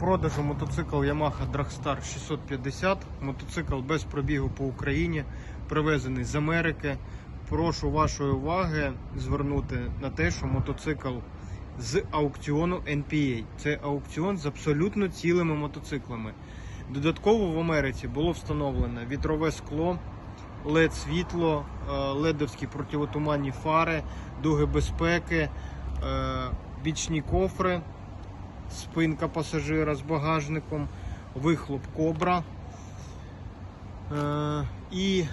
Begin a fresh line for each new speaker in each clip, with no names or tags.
продажу мотоцикл Yamaha Dragstar 650. Мотоцикл без пробігу по Україні, привезений з Америки. Прошу вашої уваги звернути на те, що мотоцикл з аукціону NPA. Це аукціон з абсолютно цілими мотоциклами. Додатково в Америці було встановлено вітрове скло, led світло, е, ледовські противотуманні фари, дуги безпеки, е, бічні кофри, спинка пасажира з багажником, вихлоп кобра е, і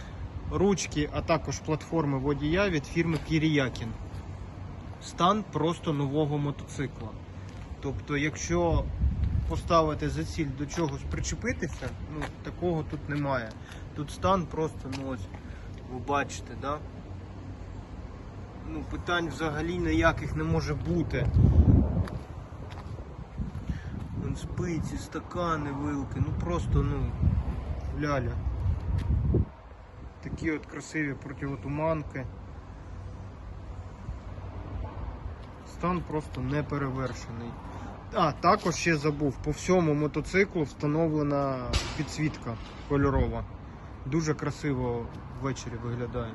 ручки, а також платформи водія від фірми Кіріякін. Стан просто нового мотоцикла. Тобто, якщо поставити за ціль до чогось причепитися, ну такого тут немає. Тут стан просто, ну ось, ви бачите, да? Ну, питань взагалі ніяких не може бути. Вон спиці, стакани, вилки, ну просто, ну, ляля. Такі от красиві противотуманки. Стан просто не перевершений. А, також ще забув, по всьому мотоциклу встановлена підсвітка кольорова. Дуже красиво ввечері виглядає.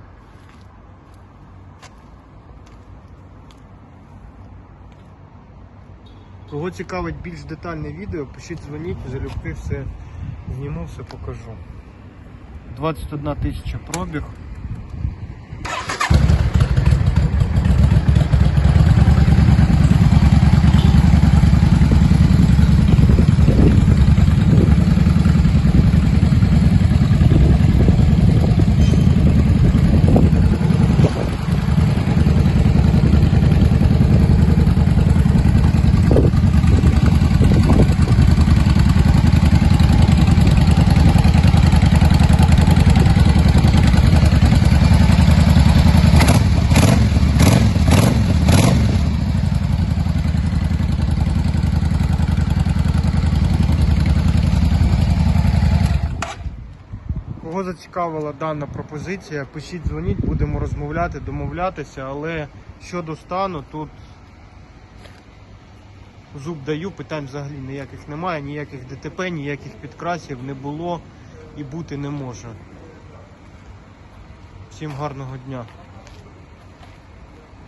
Кого цікавить більш детальне відео, пишіть дзвоніть, залюбки все зніму, все покажу. 21 тисяча пробіг. Зацікавила дана пропозиція, пишіть, дзвоніть, будемо розмовляти, домовлятися, але щодо стану, тут зуб даю, питань взагалі ніяких немає, ніяких ДТП, ніяких підкрасів не було і бути не може. Всім гарного дня.